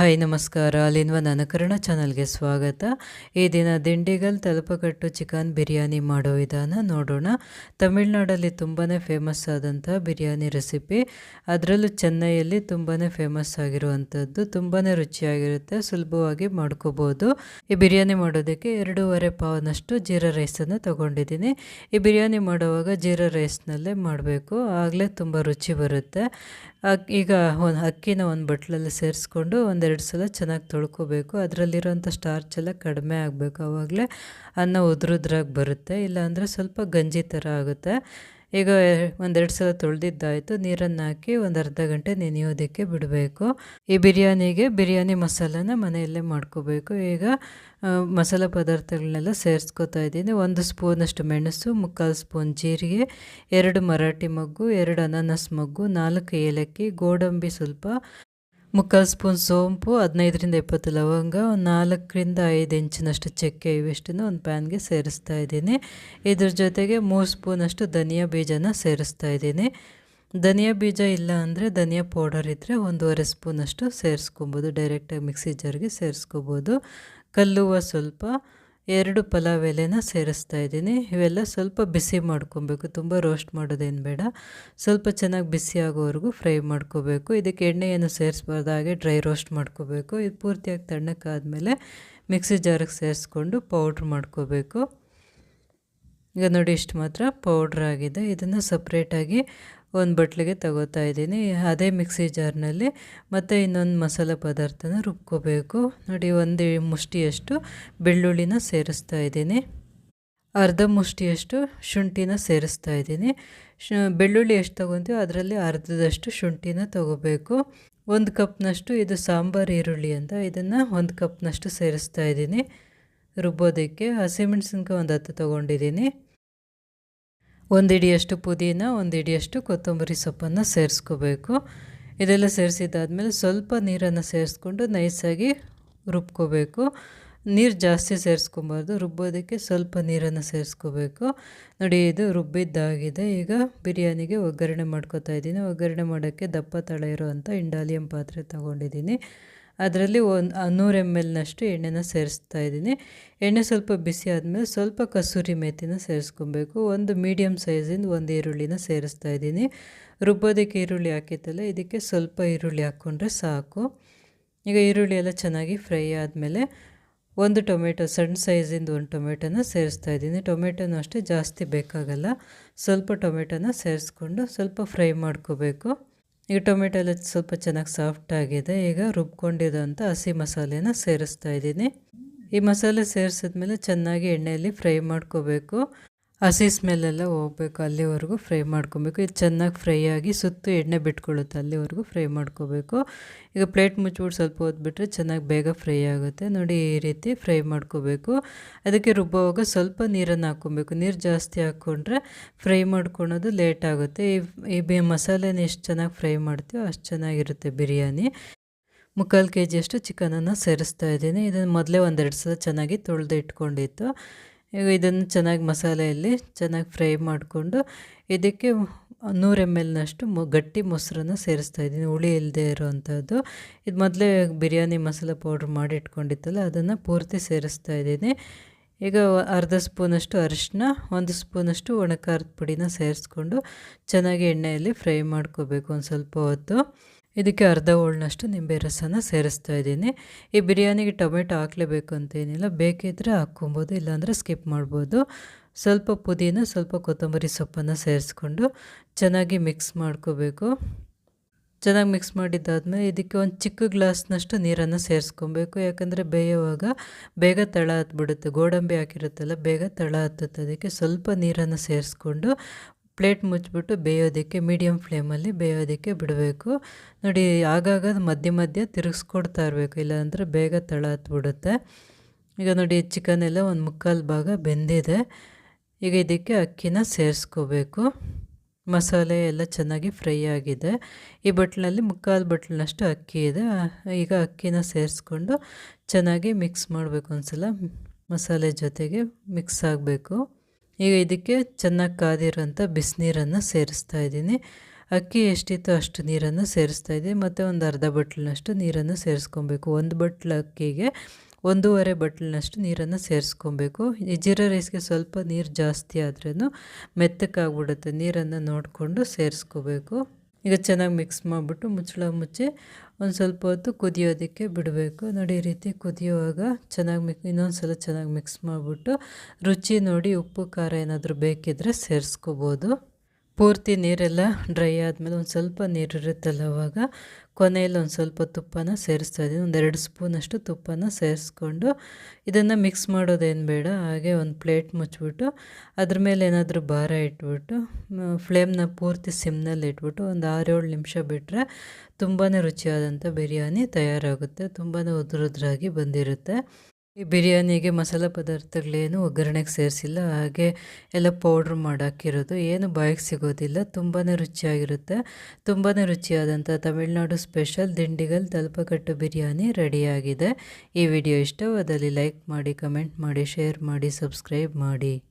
Hi, ನಮಸ್ಕಾರ. ಅಲ್ಲಿನ್ವ ನನಕರಣ ಚಾನಲ್ಗೆ ಸ್ವಾಗತ. ಈ ದಿನ ದಿಂಡಿಗಲ್ ತಲುಪಕಟ್ಟು ಚಿಕನ್ ಬಿರಿಯಾನಿ ಮಾಡೋ ವಿಧಾನ ನೋಡೋಣ. ತಮಿಳ್ನಾಡಲ್ಲಿ ತುಂಬಾ ಫೇಮಸ್ ಆದಂಥ ಬಿರಿಯಾನಿ ರೆಸಿಪಿ. ಅದರಲ್ಲೂ ಚೆನ್ನೈಯಲ್ಲಿ ತುಂಬಾ ಫೇಮಸ್ ಆಗಿರುವಂಥದ್ದು ತುಂಬಾ ರುಚಿಯಾಗಿರುತ್ತೆ, ಸುಲಭವಾಗಿ ಮಾಡ್ಕೋಬೋದು. ಈ ಬಿರಿಯಾನಿ ಮಾಡೋದಕ್ಕೆ ಎರಡೂವರೆ ಪಾವನಷ್ಟು ಜೀರಾ ರೈಸನ್ನು ತೊಗೊಂಡಿದ್ದೀನಿ. ಈ ಬಿರಿಯಾನಿ ಮಾಡುವಾಗ ಜೀರಾ ರೈಸ್ನಲ್ಲೇ ಮಾಡಬೇಕು. ಆಗಲೇ ತುಂಬ ರುಚಿ ಬರುತ್ತೆ. ಈಗ ಒಂದು ಅಕ್ಕಿನ ಒಂದು ಬಟ್ಲಲ್ಲಿ ಸೇರಿಸ್ಕೊಂಡು ಒಂದೆರಡು ಸಲ ಚೆನ್ನಾಗಿ ತೊಳ್ಕೊಬೇಕು. ಅದರಲ್ಲಿರೋಂಥ ಸ್ಟಾರ್ಚ್ ಎಲ್ಲ ಕಡಿಮೆ ಆಗಬೇಕು. ಆವಾಗಲೇ ಅನ್ನ ಉದುರುದ್ರಾಗಿ ಬರುತ್ತೆ. ಇಲ್ಲಾಂದರೆ ಸ್ವಲ್ಪ ಗಂಜಿ ಥರ ಆಗುತ್ತೆ. ಈಗ ಒಂದೆರಡು ಸಲ ತೊಳೆದಿದ್ದಾಯಿತು. ನೀರನ್ನು ಹಾಕಿ ಒಂದು ಅರ್ಧ ಗಂಟೆ ನೆನೆಯೋದಕ್ಕೆ ಬಿಡಬೇಕು. ಈ ಬಿರಿಯಾನಿಗೆ ಬಿರಿಯಾನಿ ಮಸಾಲನ ಮನೆಯಲ್ಲೇ ಮಾಡ್ಕೋಬೇಕು. ಈಗ ಮಸಾಲೆ ಪದಾರ್ಥಗಳನ್ನೆಲ್ಲ ಸೇರಿಸ್ಕೊತಾ ಇದ್ದೀನಿ. ಒಂದು ಸ್ಪೂನಷ್ಟು ಮೆಣಸು, ಮುಕ್ಕಾಲು ಸ್ಪೂನ್ ಜೀರಿಗೆ, ಎರಡು ಮರಾಠಿ ಮಗ್ಗು, ಎರಡು ಅನಾನಸ್ ಮಗ್ಗು, ನಾಲ್ಕು ಏಲಕ್ಕಿ, ಗೋಡಂಬಿ ಸ್ವಲ್ಪ ಮುಕ್ಕಾಲು ಸ್ಪೂನ್ ಸೋಂಪು, ಹದಿನೈದರಿಂದ ಇಪ್ಪತ್ತು ಲವಂಗ, ಒಂದು ನಾಲ್ಕರಿಂದ ಐದು ಇಂಚಿನಷ್ಟು ಚಕ್ಕೆ ಇವಿಷ್ಟನ್ನು ಒಂದು ಪ್ಯಾನ್ಗೆ ಸೇರಿಸ್ತಾ ಇದ್ದೀನಿ. ಇದ್ರ ಜೊತೆಗೆ ಮೂರು ಸ್ಪೂನಷ್ಟು ಧನಿಯಾ ಬೀಜನ ಸೇರಿಸ್ತಾ ಇದ್ದೀನಿ. ಧನಿಯಾ ಬೀಜ ಇಲ್ಲ ಅಂದರೆ ಧನಿಯಾ ಪೌಡರ್ ಇದ್ದರೆ ಒಂದೂವರೆ ಸ್ಪೂನಷ್ಟು ಸೇರಿಸ್ಕೊಬೋದು, ಡೈರೆಕ್ಟಾಗಿ ಮಿಕ್ಸಿ ಜಾರ್ಗೆ ಸೇರಿಸ್ಕೋಬೋದು. ಕಲ್ಲುವ ಸ್ವಲ್ಪ ಎರಡು ಪಲಾವ್ ಎಲೆನ ಸೇರಿಸ್ತಾ ಇದ್ದೀನಿ. ಇವೆಲ್ಲ ಸ್ವಲ್ಪ ಬಿಸಿ ಮಾಡ್ಕೊಬೇಕು. ತುಂಬ ರೋಸ್ಟ್ ಮಾಡೋದೇನು ಬೇಡ. ಸ್ವಲ್ಪ ಚೆನ್ನಾಗಿ ಬಿಸಿ ಆಗೋವರೆಗೂ ಫ್ರೈ ಮಾಡ್ಕೋಬೇಕು. ಇದಕ್ಕೆ ಎಣ್ಣೆಯನ್ನು ಸೇರಿಸ್ಬಾರ್ದು. ಹಾಗೆ ಡ್ರೈ ರೋಸ್ಟ್ ಮಾಡ್ಕೋಬೇಕು. ಇದು ಪೂರ್ತಿಯಾಗಿ ತಣ್ಣಕ್ಕಾದಮೇಲೆ ಮಿಕ್ಸಿ ಜಾರಿಗೆ ಸೇರಿಸ್ಕೊಂಡು ಪೌಡ್ರ್ ಮಾಡ್ಕೋಬೇಕು. ಈಗ ನೋಡಿ ಇಷ್ಟು ಮಾತ್ರ ಪೌಡ್ರ್ ಆಗಿದೆ. ಇದನ್ನು ಸಪ್ರೇಟಾಗಿ ಒಂದು ಬಟ್ಲಿಗೆ ತಗೋತಾ ಇದ್ದೀನಿ. ಅದೇ ಮಿಕ್ಸಿ ಜಾರ್ನಲ್ಲಿ ಮತ್ತು ಇನ್ನೊಂದು ಮಸಾಲೆ ಪದಾರ್ಥನ ರುಬ್ಕೋಬೇಕು. ನೋಡಿ, ಒಂದು ಮುಷ್ಟಿಯಷ್ಟು ಬೆಳ್ಳುಳ್ಳಿನ ಸೇರಿಸ್ತಾ ಇದ್ದೀನಿ. ಅರ್ಧ ಮುಷ್ಟಿಯಷ್ಟು ಶುಂಠಿನ ಸೇರಿಸ್ತಾ ಇದ್ದೀನಿ. ಬೆಳ್ಳುಳ್ಳಿ ಎಷ್ಟು ತೊಗೊತೀವೋ ಅದರಲ್ಲಿ ಅರ್ಧದಷ್ಟು ಶುಂಠಿನ ತಗೋಬೇಕು. ಒಂದು ಕಪ್ನಷ್ಟು ಇದು ಸಾಂಬಾರು ಈರುಳ್ಳಿ ಅಂತ ಇದನ್ನು ಒಂದು ಕಪ್ನಷ್ಟು ಸೇರಿಸ್ತಾ ಇದ್ದೀನಿ. ರುಬ್ಬೋದಕ್ಕೆ ಹಸಿಮೆಣ್ಸಿನ್ಕಾಯಿ ಒಂದು ಹತ್ತು ತೊಗೊಂಡಿದ್ದೀನಿ. ಒಂದು ಇಡಿಯಷ್ಟು ಪುದೀನ, ಒಂದು ಇಡಿಯಷ್ಟು ಕೊತ್ತಂಬರಿ ಸೊಪ್ಪನ್ನು ಸೇರಿಸ್ಕೋಬೇಕು. ಇದೆಲ್ಲ ಸೇರಿಸಿದ್ದಾದಮೇಲೆ ಸ್ವಲ್ಪ ನೀರನ್ನು ಸೇರಿಸ್ಕೊಂಡು ನೈಸಾಗಿ ರುಬ್ಕೋಬೇಕು. ನೀರು ಜಾಸ್ತಿ ಸೇರಿಸ್ಕೊಬಾರ್ದು, ರುಬ್ಬೋದಕ್ಕೆ ಸ್ವಲ್ಪ ನೀರನ್ನು ಸೇರಿಸ್ಕೋಬೇಕು. ನೋಡಿ, ಇದು ರುಬ್ಬಿದ್ದಾಗಿದೆ. ಈಗ ಬಿರಿಯಾನಿಗೆ ಒಗ್ಗರಣೆ ಮಾಡ್ಕೊತಾ ಇದ್ದೀನಿ. ಒಗ್ಗರಣೆ ಮಾಡೋಕ್ಕೆ ದಪ್ಪ ತಳ ಇರೋವಂಥ ಇಂಡಾಲಿಯಂ ಪಾತ್ರೆ ತೊಗೊಂಡಿದ್ದೀನಿ. ಅದರಲ್ಲಿ ಒಂದು ನೂರು ಎಂ ಎಲ್ನಷ್ಟು ಎಣ್ಣೆನ ಸೇರಿಸ್ತಾ ಇದ್ದೀನಿ. ಎಣ್ಣೆ ಸ್ವಲ್ಪ ಬಿಸಿ ಆದಮೇಲೆ ಸ್ವಲ್ಪ ಕಸೂರಿ ಮೇಥಿನ ಸೇರಿಸ್ಕೊಬೇಕು. ಒಂದು ಮೀಡಿಯಮ್ ಸೈಜಿಂದ ಒಂದು ಈರುಳ್ಳಿನ ಸೇರಿಸ್ತಾ ಇದ್ದೀನಿ. ರುಬ್ಬೋದಕ್ಕೆ ಈರುಳ್ಳಿ ಹಾಕಿತ್ತಲ್ಲ, ಇದಕ್ಕೆ ಸ್ವಲ್ಪ ಈರುಳ್ಳಿ ಹಾಕ್ಕೊಂಡ್ರೆ ಸಾಕು. ಈಗ ಈರುಳ್ಳಿ ಎಲ್ಲ ಚೆನ್ನಾಗಿ ಫ್ರೈ ಆದಮೇಲೆ ಒಂದು ಟೊಮೆಟೊ, ಸಣ್ಣ ಸೈಜಿಂದ ಒಂದು ಟೊಮೆಟೊನ ಸೇರಿಸ್ತಾ ಇದ್ದೀನಿ. ಟೊಮೆಟೊನೂ ಅಷ್ಟೇ ಜಾಸ್ತಿ ಬೇಕಾಗಲ್ಲ. ಸ್ವಲ್ಪ ಟೊಮೆಟೊನ ಸೇರಿಸ್ಕೊಂಡು ಸ್ವಲ್ಪ ಫ್ರೈ ಮಾಡ್ಕೋಬೇಕು. ಈಗ ಟೊಮೆಟೊ ಎಲ್ಲ ಸ್ವಲ್ಪ ಚೆನ್ನಾಗಿ ಸಾಫ್ಟ್ ಆಗಿದೆ. ಈಗ ರುಬ್ಕೊಂಡಿರೋಂಥ ಹಸಿ ಮಸಾಲೆನ ಸೇರಿಸ್ತಾ ಇದ್ದೀನಿ. ಈ ಮಸಾಲೆ ಸೇರಿಸಿದ್ಮೇಲೆ ಚೆನ್ನಾಗಿ ಎಣ್ಣೆಯಲ್ಲಿ ಫ್ರೈ ಮಾಡ್ಕೋಬೇಕು. ಹಸಿ ಸ್ಮೆಲ್ಲೆಲ್ಲ ಹೋಗ್ಬೇಕು, ಅಲ್ಲಿವರೆಗೂ ಫ್ರೈ ಮಾಡ್ಕೊಬೇಕು. ಇದು ಚೆನ್ನಾಗಿ ಫ್ರೈ ಆಗಿ ಸುತ್ತು ಎಣ್ಣೆ ಬಿಟ್ಕೊಳ್ಳುತ್ತೆ, ಅಲ್ಲಿವರೆಗೂ ಫ್ರೈ ಮಾಡ್ಕೋಬೇಕು. ಈಗ ಪ್ಲೇಟ್ ಮುಚ್ಚಿಬಿಟ್ಟು ಸ್ವಲ್ಪ ಹೊತ್ಬಿಟ್ರೆ ಚೆನ್ನಾಗಿ ಬೇಗ ಫ್ರೈ ಆಗುತ್ತೆ. ನೋಡಿ, ಈ ರೀತಿ ಫ್ರೈ ಮಾಡ್ಕೋಬೇಕು. ಅದಕ್ಕೆ ರುಬ್ಬುವಾಗ ಸ್ವಲ್ಪ ನೀರನ್ನು ಹಾಕ್ಕೊಬೇಕು. ನೀರು ಜಾಸ್ತಿ ಹಾಕ್ಕೊಂಡ್ರೆ ಫ್ರೈ ಮಾಡ್ಕೊಳೋದು ಲೇಟ್ ಆಗುತ್ತೆ. ಈ ಈ ಮಸಾಲೆನ ಎಷ್ಟು ಚೆನ್ನಾಗಿ ಫ್ರೈ ಮಾಡ್ತೀವೋ ಅಷ್ಟು ಚೆನ್ನಾಗಿರುತ್ತೆ ಬಿರಿಯಾನಿ. ಮುಕ್ಕಾಲು ಕೆ ಜಿಯಷ್ಟು ಚಿಕನನ್ನು ಸೇರಿಸ್ತಾ ಇದ್ದೀನಿ. ಇದನ್ನು ಮೊದಲೇ ಒಂದೆರಡು ಸಲ ಚೆನ್ನಾಗಿ ತೊಳೆದು ಇಟ್ಕೊಂಡಿತ್ತು. ಈಗ ಇದನ್ನು ಚೆನ್ನಾಗಿ ಮಸಾಲೆಯಲ್ಲಿ ಚೆನ್ನಾಗಿ ಫ್ರೈ ಮಾಡಿಕೊಂಡು ಇದಕ್ಕೆ ನೂರು ಎಂ ಎಲ್ನಷ್ಟು ಮೊ ಗಟ್ಟಿ ಮೊಸರನ್ನು ಸೇರಿಸ್ತಾ ಇದ್ದೀನಿ. ಹುಳಿ ಇಲ್ಲದೆ ಇರೋವಂಥದ್ದು. ಇದು ಮೊದಲೇ ಬಿರಿಯಾನಿ ಮಸಾಲೆ ಪೌಡ್ರ್ ಮಾಡಿ ಇಟ್ಕೊಂಡಿತ್ತಲ್ಲ, ಅದನ್ನು ಪೂರ್ತಿ ಸೇರಿಸ್ತಾ ಇದ್ದೀನಿ. ಈಗ ಅರ್ಧ ಸ್ಪೂನಷ್ಟು ಅರಿಶಿನ ಒಂದು ಸ್ಪೂನಷ್ಟು ಒಣಖಾರದ ಪುಡಿನ ಸೇರಿಸ್ಕೊಂಡು ಚೆನ್ನಾಗಿ ಎಣ್ಣೆಯಲ್ಲಿ ಫ್ರೈ ಮಾಡ್ಕೋಬೇಕು ಒಂದು ಸ್ವಲ್ಪ ಹೊತ್ತು. ಇದಕ್ಕೆ ಅರ್ಧ ಹೋಳ್ನಷ್ಟು ನಿಂಬೆ ರಸನ ಸೇರಿಸ್ತಾ ಇದ್ದೀನಿ. ಈ ಬಿರಿಯಾನಿಗೆ ಟೊಮೆಟೊ ಹಾಕಲೇಬೇಕು ಅಂತೇನಿಲ್ಲ ಬೇಕಿದ್ದರೆ ಹಾಕ್ಕೊಬೋದು, ಇಲ್ಲಾಂದರೆ ಸ್ಕಿಪ್ ಮಾಡ್ಬೋದು. ಸ್ವಲ್ಪ ಪುದೀನ, ಸ್ವಲ್ಪ ಕೊತ್ತಂಬರಿ ಸೊಪ್ಪನ್ನು ಸೇರಿಸ್ಕೊಂಡು ಚೆನ್ನಾಗಿ ಮಿಕ್ಸ್ ಮಾಡ್ಕೋಬೇಕು. ಚೆನ್ನಾಗಿ ಮಿಕ್ಸ್ ಮಾಡಿದ್ದಾದಮೇಲೆ ಇದಕ್ಕೆ ಒಂದು ಚಿಕ್ಕ ಗ್ಲಾಸ್ನಷ್ಟು ನೀರನ್ನು ಸೇರಿಸ್ಕೊಬೇಕು. ಯಾಕಂದರೆ ಬೇಯುವಾಗ ಬೇಗ ತಳ ಹತ್ಬಿಡುತ್ತೆ, ಗೋಡಂಬಿ ಹಾಕಿರುತ್ತಲ್ಲ, ಬೇಗ ತಳ ಹತ್ತುತ್ತೆ. ಅದಕ್ಕೆ ಸ್ವಲ್ಪ ನೀರನ್ನು ಸೇರಿಸ್ಕೊಂಡು ಪ್ಲೇಟ್ ಮುಚ್ಚಿಬಿಟ್ಟು ಬೇಯೋದಕ್ಕೆ ಮೀಡಿಯಮ್ ಫ್ಲೇಮಲ್ಲಿ ಬೇಯೋದಕ್ಕೆ ಬಿಡಬೇಕು. ನೋಡಿ, ಆಗಾಗ ಮಧ್ಯ ಮಧ್ಯ ತಿರುಗಿಸ್ಕೊಡ್ತಾ ಇರಬೇಕು, ಇಲ್ಲಾಂದರೆ ಬೇಗ ತಳ ಹತ್ಬಿಡುತ್ತೆ ಈಗ ನೋಡಿ ಚಿಕನ್ ಎಲ್ಲ ಒಂದು ಮುಕ್ಕಾಲು ಭಾಗ ಬೆಂದಿದೆ. ಈಗ ಇದಕ್ಕೆ ಅಕ್ಕಿನ ಸೇರಿಸ್ಕೋಬೇಕು. ಮಸಾಲೆ ಎಲ್ಲ ಚೆನ್ನಾಗಿ ಫ್ರೈ ಆಗಿದೆ. ಈ ಬಟ್ಲಲ್ಲಿ ಮುಕ್ಕಾಲು ಬಟ್ಲಿನಷ್ಟು ಅಕ್ಕಿ ಇದೆ. ಈಗ ಅಕ್ಕಿನ ಸೇರಿಸ್ಕೊಂಡು ಚೆನ್ನಾಗಿ ಮಿಕ್ಸ್ ಮಾಡಬೇಕು ಒಂದ್ಸಲ. ಮಸಾಲೆ ಜೊತೆಗೆ ಮಿಕ್ಸ್ ಆಗಬೇಕು. ಈಗ ಇದಕ್ಕೆ ಚೆನ್ನಾಗಿ ಕಾದಿರೋಂಥ ಬಿಸಿನೀರನ್ನು ಸೇರಿಸ್ತಾ ಇದ್ದೀನಿ. ಅಕ್ಕಿ ಎಷ್ಟಿತ್ತು ಅಷ್ಟು ನೀರನ್ನು ಸೇರಿಸ್ತಾ ಇದ್ದೀನಿ. ಮತ್ತು ಒಂದು ಅರ್ಧ ಬಟ್ಲಿನಷ್ಟು ನೀರನ್ನು ಸೇರಿಸ್ಕೊಬೇಕು. ಒಂದು ಬಟ್ಲು ಅಕ್ಕಿಗೆ ಒಂದೂವರೆ ಬಟ್ಲಿನಷ್ಟು ನೀರನ್ನು ಸೇರಿಸ್ಕೊಬೇಕು. ಈ ಜೀರಾ ರೈಸ್ಗೆ ಸ್ವಲ್ಪ ನೀರು ಜಾಸ್ತಿ ಆದ್ರೂ ಮೆತ್ತಕ್ಕಾಗ್ಬಿಡುತ್ತೆ ನೀರನ್ನು ನೋಡಿಕೊಂಡು ಸೇರಿಸ್ಕೋಬೇಕು. ಈಗ ಚೆನ್ನಾಗಿ ಮಿಕ್ಸ್ ಮಾಡಿಬಿಟ್ಟು ಮುಚ್ಚಳ ಮುಚ್ಚಿ ಒಂದು ಸ್ವಲ್ಪ ಹೊತ್ತು ಕುದಿಯೋದಕ್ಕೆ ಬಿಡಬೇಕು. ನೋಡಿ, ಈ ರೀತಿ ಕುದಿಯುವಾಗ ಚೆನ್ನಾಗಿ ಮಿಕ್ ಇನ್ನೊಂದು ಸಲ ಚೆನ್ನಾಗಿ ಮಿಕ್ಸ್ ಮಾಡಿಬಿಟ್ಟು ರುಚಿ ನೋಡಿ ಉಪ್ಪು, ಖಾರ ಏನಾದರೂ ಬೇಕಿದ್ದರೆ ಸೇರಿಸ್ಕೋಬೋದು. ಪೂರ್ತಿ ನೀರೆಲ್ಲ ಡ್ರೈ ಆದಮೇಲೆ ಒಂದು ಸ್ವಲ್ಪ ನೀರು ಇರುತ್ತಲ್ಲ ಅವಾಗ, ಕೊನೆಯಲ್ಲಿ ಒಂದು ಸ್ವಲ್ಪ ತುಪ್ಪನ ಸೇರಿಸ್ತಾ ಇದ್ದೀನಿ ಒಂದು ಎರಡು ಸ್ಪೂನಷ್ಟು ತುಪ್ಪನ ಸೇರಿಸ್ಕೊಂಡು ಇದನ್ನು ಮಿಕ್ಸ್ ಮಾಡೋದೇನು ಬೇಡ, ಹಾಗೆ ಒಂದು ಪ್ಲೇಟ್ ಮುಚ್ಚಿಬಿಟ್ಟು ಅದ್ರ ಮೇಲೆ ಏನಾದರೂ ಭಾರ ಇಟ್ಬಿಟ್ಟು ಫ್ಲೇಮ್ನ ಪೂರ್ತಿ ಸಿಮ್ನಲ್ಲಿ ಇಟ್ಬಿಟ್ಟು ಒಂದು ಆರೇಳು ನಿಮಿಷ ಬಿಟ್ಟರೆ ತುಂಬಾ ರುಚಿಯಾದಂಥ ಬಿರಿಯಾನಿ ತಯಾರಾಗುತ್ತೆ ತುಂಬಾ ಉದುರುದ್ರಾಗಿ ಬಂದಿರುತ್ತೆ. ಈ ಬಿರಿಯಾನಿಗೆ ಮಸಾಲೆ ಪದಾರ್ಥಗಳೇನು ಒಗ್ಗರಣೆಗೆ ಸೇರಿಸಿಲ್ಲ, ಹಾಗೆ ಎಲ್ಲ ಪೌಡ್ರ್ ಮಾಡಾಕಿರೋದು. ಏನು ಬಾಯಿಗೆ ಸಿಗೋದಿಲ್ಲ ತುಂಬಾ ರುಚಿಯಾಗಿರುತ್ತೆ. ತುಂಬಾ ರುಚಿಯಾದಂಥ ತಮಿಳ್ನಾಡು ಸ್ಪೆಷಲ್ ದಿಂಡಿಗಲ್ ತಲುಪಕಟ್ಟು ಬಿರಿಯಾನಿ ರೆಡಿಯಾಗಿದೆ. ಈ ವಿಡಿಯೋ ಇಷ್ಟವಾದಲ್ಲಿ ಲೈಕ್ ಮಾಡಿ, ಕಮೆಂಟ್ ಮಾಡಿ, ಶೇರ್ ಮಾಡಿ, ಸಬ್ಸ್ಕ್ರೈಬ್ ಮಾಡಿ.